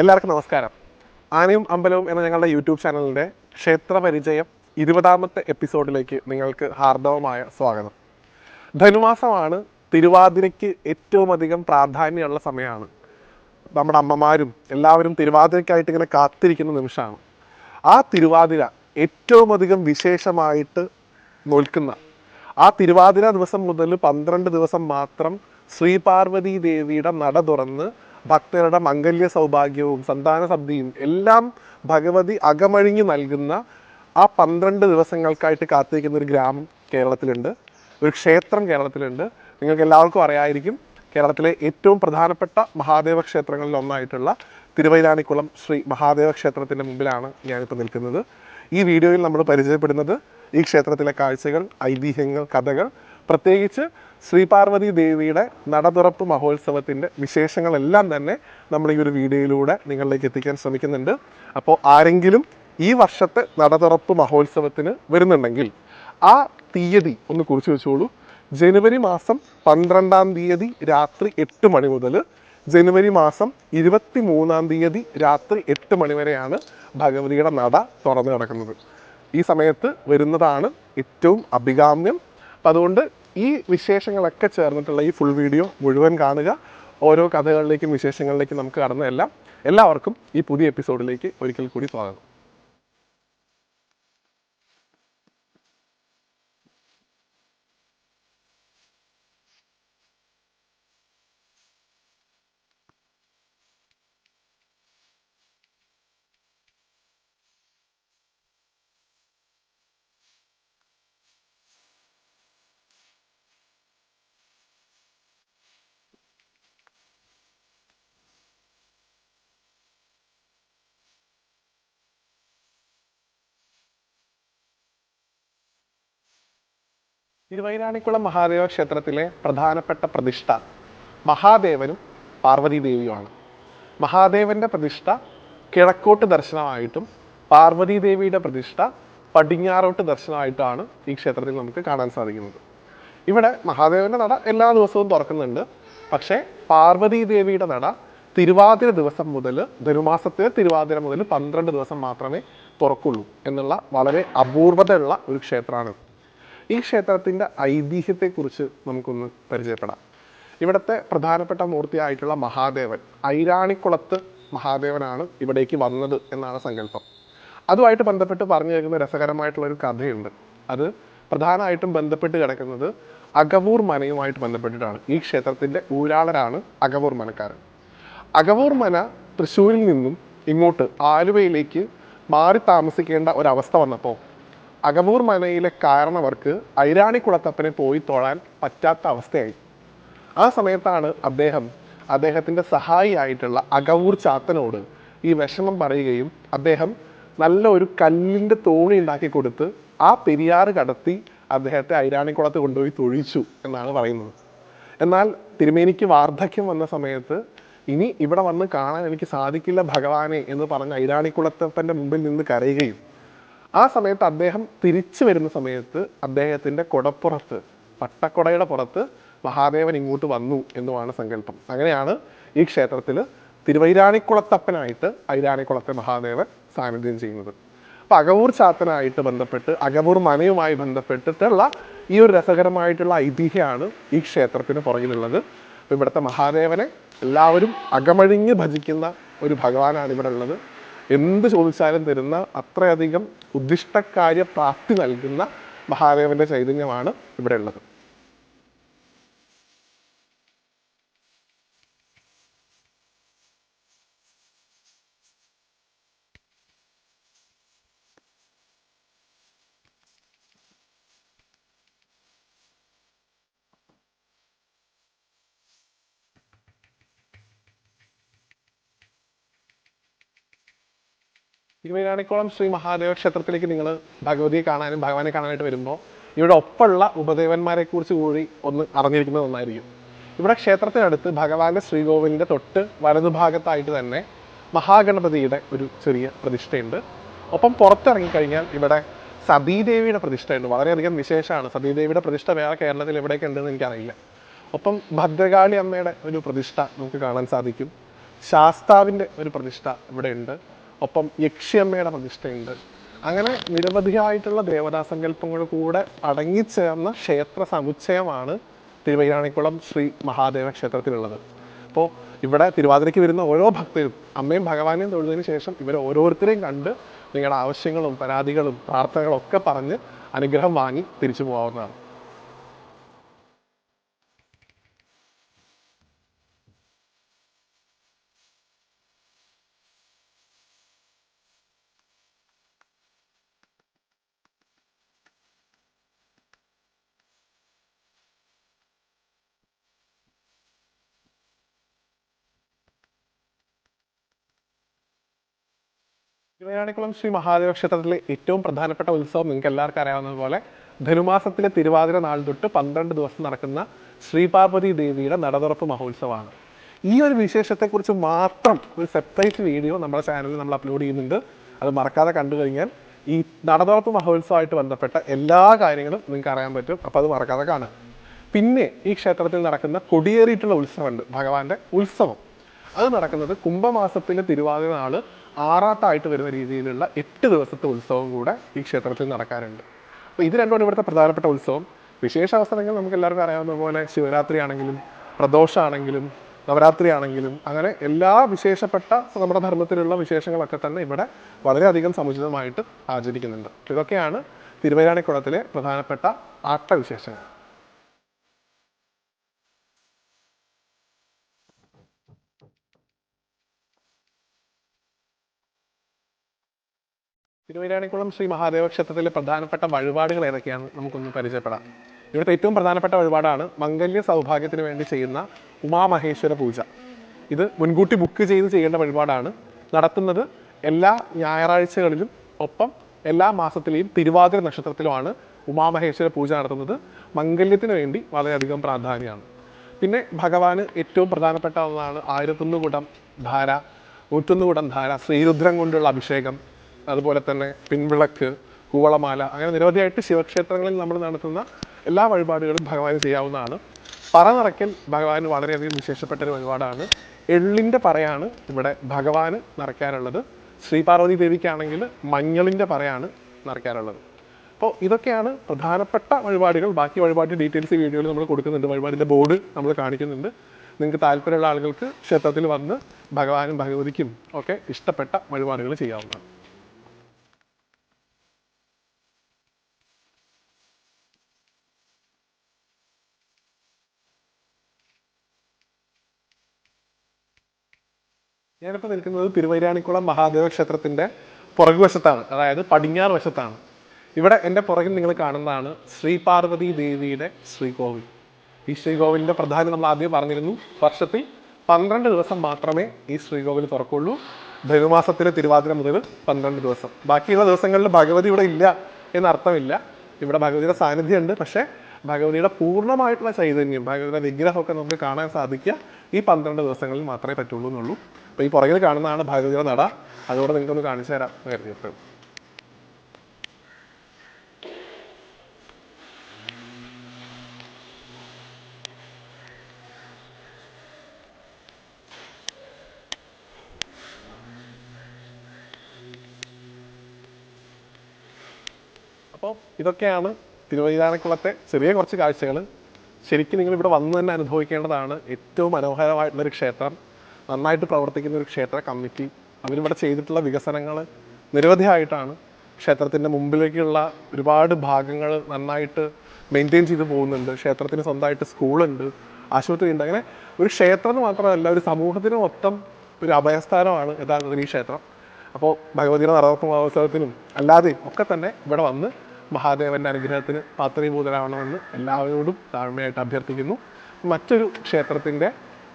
എല്ലാവർക്കും നമസ്കാരം. ആനയും അമ്പലവും എന്ന ഞങ്ങളുടെ യൂട്യൂബ് ചാനലിന്റെ ക്ഷേത്ര പരിചയം ഇരുപതാമത്തെ എപ്പിസോഡിലേക്ക് നിങ്ങൾക്ക് ഹാർദവമായ സ്വാഗതം. ധനുമാസമാണ് തിരുവാതിരയ്ക്ക് ഏറ്റവും അധികം പ്രാധാന്യമുള്ള സമയമാണ്. നമ്മുടെ അമ്മമാരും എല്ലാവരും തിരുവാതിരയ്ക്കായിട്ട് ഇങ്ങനെ കാത്തിരിക്കുന്ന നിമിഷമാണ്. ആ തിരുവാതിര ഏറ്റവും അധികം വിശേഷമായിട്ട് നോൽക്കുന്ന ആ തിരുവാതിര ദിവസം മുതൽ പന്ത്രണ്ട് ദിവസം മാത്രം ശ്രീപാർവതി ദേവിയുടെ നട തുറന്ന് ഭക്തരുടെ മംഗല്യ സൗഭാഗ്യവും സന്താന സദ്യയും എല്ലാം ഭഗവതി അകമഴിഞ്ഞ് നൽകുന്ന ആ പന്ത്രണ്ട് ദിവസങ്ങൾക്കായിട്ട് കാത്തിരിക്കുന്ന ഒരു ഗ്രാമം കേരളത്തിലുണ്ട്. ഒരു ക്ഷേത്രം കേരളത്തിലുണ്ട്. നിങ്ങൾക്ക് എല്ലാവർക്കും അറിയായിരിക്കും കേരളത്തിലെ ഏറ്റവും പ്രധാനപ്പെട്ട മഹാദേവ ക്ഷേത്രങ്ങളിൽ ഒന്നായിട്ടുള്ള തിരുവൈരാണിക്കുളം ശ്രീ മഹാദേവ ക്ഷേത്രത്തിന്റെ മുമ്പിലാണ് ഞാനിപ്പോൾ നിൽക്കുന്നത്. ഈ വീഡിയോയിൽ നമ്മൾ പരിചയപ്പെടുന്നത് ഈ ക്ഷേത്രത്തിലെ കാഴ്ചകൾ ഐതിഹ്യങ്ങൾ കഥകൾ പ്രത്യേകിച്ച് ശ്രീപാർവതി ദേവിയുടെ നടതുറപ്പ് മഹോത്സവത്തിന്റെ വിശേഷങ്ങളെല്ലാം തന്നെ നമ്മൾ ഈ ഒരു വീഡിയോയിലൂടെ നിങ്ങളിലേക്ക് എത്തിക്കാൻ ശ്രമിക്കുന്നുണ്ട്. അപ്പോൾ ആരെങ്കിലും ഈ വർഷത്തെ നടതുറപ്പ് മഹോത്സവത്തിന് വരുന്നുണ്ടെങ്കിൽ ആ തീയതി ഒന്ന് കുറിച്ച് വെച്ചോളൂ. ജനുവരി മാസം പന്ത്രണ്ടാം തീയതി രാത്രി എട്ട് മണി മുതൽ ജനുവരി മാസം ഇരുപത്തി മൂന്നാം തീയതി രാത്രി എട്ട് മണി വരെയാണ് ഭഗവതിയുടെ നട തുറന്നു കിടക്കുന്നത്. ഈ സമയത്ത് വരുന്നതാണ് ഏറ്റവും അഭികാമ്യം അപ്പം അതുകൊണ്ട് ഈ വിശേഷങ്ങളൊക്കെ ചേർന്നിട്ടുള്ള ഈ ഫുൾ വീഡിയോ മുഴുവൻ കാണുക. ഓരോ കഥകളിലേക്കും വിശേഷങ്ങളിലേക്കും നമുക്ക് കടന്നതെല്ലാം എല്ലാവർക്കും ഈ പുതിയ എപ്പിസോഡിലേക്ക് ഒരിക്കൽ കൂടി സ്വാഗതം. തിരുവൈരാണിക്കുളം മഹാദേവ ക്ഷേത്രത്തിലെ പ്രധാനപ്പെട്ട പ്രതിഷ്ഠ മഹാദേവനും പാർവതി ദേവിയുമാണ് മഹാദേവന്റെ പ്രതിഷ്ഠ കിഴക്കോട്ട് ദർശനമായിട്ടും പാർവതി ദേവിയുടെ പ്രതിഷ്ഠ പടിഞ്ഞാറോട്ട് ദർശനമായിട്ടാണ് ഈ ക്ഷേത്രത്തിൽ നമുക്ക് കാണാൻ സാധിക്കുന്നത്. ഇവിടെ മഹാദേവന്റെ നട എല്ലാ ദിവസവും തുറക്കുന്നുണ്ട്. പക്ഷേ പാർവതി ദേവിയുടെ നട തിരുവാതിര ദിവസം മുതൽ ധനുമാസത്തിലെ തിരുവാതിര മുതൽ പന്ത്രണ്ട് ദിവസം മാത്രമേ തുറക്കുള്ളൂ എന്നുള്ള വളരെ അപൂർവതയുള്ള ഒരു ക്ഷേത്രമാണ്. ഈ ക്ഷേത്രത്തിന്റെ ഐതിഹ്യത്തെക്കുറിച്ച് നമുക്കൊന്ന് പരിചയപ്പെടാം. ഇവിടുത്തെ പ്രധാനപ്പെട്ട മൂർത്തിയായിട്ടുള്ള മഹാദേവൻ ഐരാണിക്കുളത്ത് മഹാദേവനാണ് ഇവിടേക്ക് വന്നത് എന്നാണ് സങ്കല്പം. അതുമായിട്ട് ബന്ധപ്പെട്ട് പറഞ്ഞു കേൾക്കുന്ന രസകരമായിട്ടുള്ള ഒരു കഥയുണ്ട്. അത് പ്രധാനമായിട്ടും ബന്ധപ്പെട്ട് കിടക്കുന്നത് അകവൂർ മനയുമായിട്ട് ബന്ധപ്പെട്ടിട്ടാണ്. ഈ ക്ഷേത്രത്തിന്റെ ഊരാളരാണ് അകവൂർ മനക്കാരൻ. അകവൂർ മന തൃശ്ശൂരിൽ നിന്നും ഇങ്ങോട്ട് ആലുവയിലേക്ക് മാറി താമസിക്കേണ്ട ഒരവസ്ഥ വന്നപ്പോൾ അകവൂർ മനയിലെ കാരണവർക്ക് ഐരാണിക്കുളത്തപ്പനെ പോയി തൊഴാൻ പറ്റാത്ത അവസ്ഥയായി. ആ സമയത്താണ് അദ്ദേഹം അദ്ദേഹത്തിന്റെ സഹായിയായിട്ടുള്ള അകവൂർ ചാത്തനോട് ഈ വിഷമം പറയുകയും അദ്ദേഹം നല്ല ഒരു കല്ലിന്റെ തോണി ഉണ്ടാക്കി കൊടുത്ത് ആ പെരിയാറ് കടത്തി അദ്ദേഹത്തെ ഐരാണിക്കുളത്ത് കൊണ്ടുപോയി തൊഴിച്ചു എന്നാണ് പറയുന്നത്. എന്നാൽ തിരുമേനിക്ക് വാർദ്ധക്യം വന്ന സമയത്ത് ഇനി ഇവിടെ വന്ന് കാണാൻ എനിക്ക് സാധിക്കില്ല ഭഗവാനെ എന്ന് പറഞ്ഞ് ഐരാണിക്കുളത്തപ്പന്റെ മുമ്പിൽ നിന്ന് കരയുകയും ആ സമയത്ത് അദ്ദേഹം തിരിച്ചു വരുന്ന സമയത്ത് അദ്ദേഹത്തിന്റെ കുടപ്പുറത്ത് പട്ടക്കുടയുടെ പുറത്ത് മഹാദേവൻ ഇങ്ങോട്ട് വന്നു എന്നുമാണ് സങ്കല്പം. അങ്ങനെയാണ് ഈ ക്ഷേത്രത്തിൽ തിരുവൈരാണിക്കുളത്തപ്പനായിട്ട് ഐരാണിക്കുളത്തെ മഹാദേവൻ സാന്നിധ്യം ചെയ്യുന്നത്. അപ്പോൾ അകവൂർ ചാത്തനായിട്ട് ബന്ധപ്പെട്ട് അകവൂർ മനയുമായി ബന്ധപ്പെട്ടിട്ടുള്ള ഈ ഒരു രസകരമായിട്ടുള്ള ഐതിഹ്യമാണ് ഈ ക്ഷേത്രത്തിന് പുറകിലുള്ളത്. അപ്പോൾ ഇവിടുത്തെ മഹാദേവനെ എല്ലാവരും അകമഴിഞ്ഞ് ഭജിക്കുന്ന ഒരു ഭഗവാനാണ് ഇവിടെ ഉള്ളത്. എന്ത് ചോദിച്ചാലും തരുന്ന അത്രയധികം ഉദ്ദിഷ്ടകാര്യപ്രാപ്തി നൽകുന്ന മഹാദേവന്റെ ചൈതന്യമാണ് ഇവിടെ ഉള്ളത്. തിരുവൈരാണിക്കുളം ശ്രീ മഹാദേവ ക്ഷേത്രത്തിലേക്ക് നിങ്ങൾ ഭഗവതിയെ കാണാനും ഭഗവാനെ കാണാനായിട്ട് വരുമ്പോൾ ഇവിടെ ഒപ്പമുള്ള ഉപദേവന്മാരെ കുറിച്ച് കൂടി ഒന്ന് അറിഞ്ഞിരിക്കുന്നത് നന്നായിരിക്കും. ഇവിടെ ക്ഷേത്രത്തിനടുത്ത് ഭഗവാന്റെ ശ്രീകോവിലിന്റെ തൊട്ട് വലതുഭാഗത്തായിട്ട് തന്നെ മഹാഗണപതിയുടെ ഒരു ചെറിയ പ്രതിഷ്ഠയുണ്ട്. ഒപ്പം പുറത്തിറങ്ങിക്കഴിഞ്ഞാൽ ഇവിടെ സതീദേവിയുടെ പ്രതിഷ്ഠയുണ്ട്. വളരെയധികം വിശേഷമാണ്. സതീദേവിയുടെ പ്രതിഷ്ഠ വേറെ കേരളത്തിൽ എവിടെയൊക്കെ ഉണ്ടെന്ന് എനിക്കറിയില്ല. ഒപ്പം ഭദ്രകാളി അമ്മയുടെ ഒരു പ്രതിഷ്ഠ നമുക്ക് കാണാൻ സാധിക്കും. ശാസ്താവിന്റെ ഒരു പ്രതിഷ്ഠ ഇവിടെ ഉണ്ട് ഒപ്പം യക്ഷിയമ്മയുടെ പ്രതിഷ്ഠയുണ്ട്. അങ്ങനെ നിരവധിയായിട്ടുള്ള ദേവതാസങ്കല്പങ്ങൾ കൂടെ അടങ്ങിച്ചേർന്ന ക്ഷേത്ര സമുച്ചയമാണ് തിരുവൈരാണിക്കുളം ശ്രീ മഹാദേവ ക്ഷേത്രത്തിലുള്ളത്. അപ്പോൾ ഇവിടെ തിരുവാതിരയ്ക്ക് വരുന്ന ഓരോ ഭക്തരും അമ്മയും ഭഗവാനെയും തൊഴുതിന് ശേഷം ഇവരെ ഓരോരുത്തരെയും കണ്ട് നിങ്ങളുടെ ആവശ്യങ്ങളും പരാതികളും പ്രാർത്ഥനകളും ഒക്കെ പറഞ്ഞ് അനുഗ്രഹം വാങ്ങി തിരിച്ചു പോകാവുന്നതാണ്. തിരുവനാണിക്കുളം ശ്രീ മഹാദേവ ക്ഷേത്രത്തിലെ ഏറ്റവും പ്രധാനപ്പെട്ട ഉത്സവം നിങ്ങൾക്ക് എല്ലാവർക്കും അറിയാവുന്നതുപോലെ ധനുമാസത്തിലെ തിരുവാതിര നാൾ തൊട്ട് പന്ത്രണ്ട് ദിവസം നടക്കുന്ന ശ്രീപാർവതി ദേവിയുടെ നടതുറപ്പ് മഹോത്സവമാണ്. ഈ ഒരു വിശേഷത്തെക്കുറിച്ച് മാത്രം ഒരു സെപ്പറേറ്റ് വീഡിയോ നമ്മുടെ ചാനലിൽ നമ്മൾ അപ്ലോഡ് ചെയ്യുന്നുണ്ട്. അത് മറക്കാതെ കണ്ടു കഴിഞ്ഞാൽ ഈ നടതുറപ്പ് മഹോത്സവമായിട്ട് ബന്ധപ്പെട്ട എല്ലാ കാര്യങ്ങളും നിങ്ങൾക്ക് അറിയാൻ പറ്റും. അപ്പോൾ അത് മറക്കാതെ കാണുക. പിന്നെ ഈ ക്ഷേത്രത്തിൽ നടക്കുന്ന കൊടിയേറിയിട്ടുള്ള ഉത്സവമുണ്ട്. ഭഗവാന്റെ ഉത്സവം. അത് നടക്കുന്നത് കുംഭമാസത്തിലെ തിരുവാതിര നാൾ ആറാട്ടായിട്ട് വരുന്ന രീതിയിലുള്ള എട്ട് ദിവസത്തെ ഉത്സവം കൂടെ ഈ ക്ഷേത്രത്തിൽ നടക്കാറുണ്ട്. അപ്പോൾ ഇത് രണ്ടുമാണ് ഇവിടുത്തെ പ്രധാനപ്പെട്ട ഉത്സവം. വിശേഷ അവസരങ്ങൾ നമുക്ക് എല്ലാവർക്കും അറിയാവുന്ന പോലെ ശിവരാത്രി ആണെങ്കിലും പ്രദോഷമാണെങ്കിലും നവരാത്രി ആണെങ്കിലും അങ്ങനെ എല്ലാ വിശേഷപ്പെട്ട നമ്മുടെ ധർമ്മത്തിലുള്ള വിശേഷങ്ങളൊക്കെ തന്നെ ഇവിടെ വളരെയധികം സമുചിതമായിട്ട് ആചരിക്കുന്നുണ്ട്. ഇതൊക്കെയാണ് തിരുവൈരാണിക്കുളത്തിലെ പ്രധാനപ്പെട്ട ആട്ടവിശേഷങ്ങൾ തിരുവൈരാണിക്കുളം ശ്രീ മഹാദേവ ക്ഷേത്രത്തിലെ പ്രധാനപ്പെട്ട വഴിപാടുകൾ ഏതൊക്കെയാണ് നമുക്കൊന്ന് പരിചയപ്പെടാം. ഇവിടുത്തെ ഏറ്റവും പ്രധാനപ്പെട്ട വഴിപാടാണ് മംഗല്യ സൗഭാഗ്യത്തിന് വേണ്ടി ചെയ്യുന്ന ഉമാമഹേശ്വര പൂജ. ഇത് മുൻകൂട്ടി ബുക്ക് ചെയ്ത് ചെയ്യേണ്ട വഴിപാടാണ്. നടത്തുന്നത് എല്ലാ ഞായറാഴ്ചകളിലും ഒപ്പം എല്ലാ മാസത്തിലെയും തിരുവാതിര നക്ഷത്രത്തിലുമാണ് ഉമാമഹേശ്വര പൂജ നടത്തുന്നത്. മംഗല്യത്തിന് വേണ്ടി വളരെയധികം പ്രാധാന്യമാണ്. പിന്നെ ഭഗവാന് ഏറ്റവും പ്രധാനപ്പെട്ട ഒന്നാണ് ആയിരത്തൊന്ന് ധാര നൂറ്റൊന്ന് ധാര ശ്രീരുദ്രം കൊണ്ടുള്ള അഭിഷേകം അതുപോലെ തന്നെ പിൻവിളക്ക് കൂവളമാല അങ്ങനെ നിരവധിയായിട്ട് ശിവക്ഷേത്രങ്ങളിൽ നമ്മൾ നടത്തുന്ന എല്ലാ വഴിപാടുകളും ഭഗവാന് ചെയ്യാവുന്നതാണ്. പറ നിറയ്ക്കൽ ഭഗവാന് വളരെയധികം വിശേഷപ്പെട്ട ഒരു വഴിപാടാണ്. എള്ളിന്റെ പറയാണ് ഇവിടെ ഭഗവാന് നിറയ്ക്കാറുള്ളത് ശ്രീപാർവതി ദേവിക്കാണെങ്കിൽ മഞ്ഞളിന്റെ പറയാണ് നിറയ്ക്കാറുള്ളത് അപ്പോൾ ഇതൊക്കെയാണ് പ്രധാനപ്പെട്ട വഴിപാടുകൾ. ബാക്കി വഴിപാടിന്റെ ഡീറ്റെയിൽസ് വീഡിയോയിൽ നമ്മൾ കൊടുക്കുന്നുണ്ട്. വഴിപാടിന്റെ ബോർഡ് നമ്മൾ കാണിക്കുന്നുണ്ട്. നിങ്ങൾക്ക് താല്പര്യമുള്ള ആളുകൾക്ക് ക്ഷേത്രത്തിൽ വന്ന് ഭഗവാനും ഭഗവതിക്കും ഒക്കെ ഇഷ്ടപ്പെട്ട വഴിപാടുകൾ ചെയ്യാവുന്നതാണ്. ഞാനിപ്പോൾ നിൽക്കുന്നത് തിരുവൈരാണിക്കുളം മഹാദേവ ക്ഷേത്രത്തിന്റെ പുറകുവശത്താണ് അതായത് പടിഞ്ഞാറ് വശത്താണ്. ഇവിടെ എന്റെ പുറകിൽ നിങ്ങൾ കാണുന്നതാണ് ശ്രീ പാർവതി ദേവിയുടെ ശ്രീകോവിൽ. ഈ ശ്രീകോവിലിന്റെ പ്രധാനം നമ്മൾ ആദ്യം പറഞ്ഞിരുന്നു വർഷത്തിൽ പന്ത്രണ്ട് ദിവസം മാത്രമേ ഈ ശ്രീകോവിൽ തുറക്കുള്ളൂ. ധനുമാസത്തിലെ തിരുവാതിര മുതൽ പന്ത്രണ്ട് ദിവസം. ബാക്കിയുള്ള ദിവസങ്ങളിൽ ഭഗവതി ഇവിടെ ഇല്ല എന്നർത്ഥമില്ല. ഇവിടെ ഭഗവതിയുടെ സാന്നിധ്യമുണ്ട് പക്ഷേ ഭഗവതിയുടെ പൂർണമായിട്ടുള്ള ചൈതന്യം ഭഗവതിയുടെ വിഗ്രഹമൊക്കെ നമുക്ക് കാണാൻ സാധിക്കുക ഈ പന്ത്രണ്ട് ദിവസങ്ങളിൽ മാത്രമേ പറ്റുള്ളൂ എന്നുള്ളൂ. അപ്പോൾ ഈ പുറകിൽ കാണുന്നതാണ് ഭഗവതിയുടെ നട. അതുകൂടെ നിങ്ങൾക്കൊന്ന് കാണിച്ചു തരാം കരുതിയപ്പോൾ അപ്പോൾ ഇതൊക്കെയാണ് തിരുവൈതാനക്കുളത്തെ ചെറിയ കുറച്ച് കാഴ്ചകൾ ശരിക്കും നിങ്ങൾ ഇവിടെ വന്ന് തന്നെ അനുഭവിക്കേണ്ടതാണ് ഏറ്റവും മനോഹരമായിട്ടുള്ളൊരു ക്ഷേത്രം നന്നായിട്ട് പ്രവർത്തിക്കുന്ന ഒരു ക്ഷേത്ര കമ്മിറ്റി. അവരിവിടെ ചെയ്തിട്ടുള്ള വികസനങ്ങൾ നിരവധിയായിട്ടാണ് ക്ഷേത്രത്തിന്റെ മുമ്പിലേക്കുള്ള ഒരുപാട് ഭാഗങ്ങൾ നന്നായിട്ട് മെയിന്റെയിൻ ചെയ്ത് പോകുന്നുണ്ട്. ക്ഷേത്രത്തിന് സ്വന്തമായിട്ട് സ്കൂളുണ്ട് ആശുപത്രി ഉണ്ട്. അങ്ങനെ ഒരു ക്ഷേത്രം എന്ന് മാത്രമല്ല ഒരു സമൂഹത്തിന് മൊത്തം ഒരു അഭയസ്ഥാനമാണ് യഥാർത്ഥത്തിൽ ഈ ക്ഷേത്രം. അപ്പോൾ ഭഗവതിയുടെ നടപ്പ് മഹോത്സവത്തിനും അല്ലാതെയും ഒക്കെ തന്നെ ഇവിടെ വന്ന് മഹാദേവന്റെ അനുഗ്രഹത്തിന് പാത്രീഭൂതരാവണമെന്ന് എല്ലാവരോടും താഴ്മയായിട്ട് അഭ്യർത്ഥിക്കുന്നു. മറ്റൊരു ക്ഷേത്രത്തിന്റെ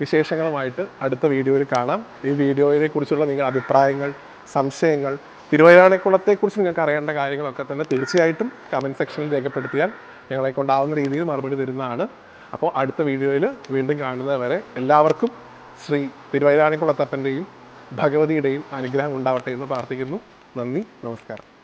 വിശേഷങ്ങളുമായിട്ട് അടുത്ത വീഡിയോയിൽ കാണാം. ഈ വീഡിയോയെ കുറിച്ചുള്ള നിങ്ങളുടെ അഭിപ്രായങ്ങൾ സംശയങ്ങൾ തിരുവൈരാണിക്കുളത്തെക്കുറിച്ച് നിങ്ങൾക്ക് അറിയേണ്ട കാര്യങ്ങളൊക്കെ തന്നെ തീർച്ചയായിട്ടും കമന്റ് സെക്ഷനിൽ രേഖപ്പെടുത്തിയാൽ ഞങ്ങളെ കൊണ്ടാവുന്ന രീതിയിൽ മറുപടി തരുന്നതാണ്. അപ്പോൾ അടുത്ത വീഡിയോയിൽ വീണ്ടും കാണുന്നത് വരെ എല്ലാവർക്കും ശ്രീ തിരുവൈരാണിക്കുളത്തപ്പന്റെയും ഭഗവതിയുടെയും അനുഗ്രഹം ഉണ്ടാവട്ടെ എന്ന് പ്രാർത്ഥിക്കുന്നു. നന്ദി നമസ്കാരം.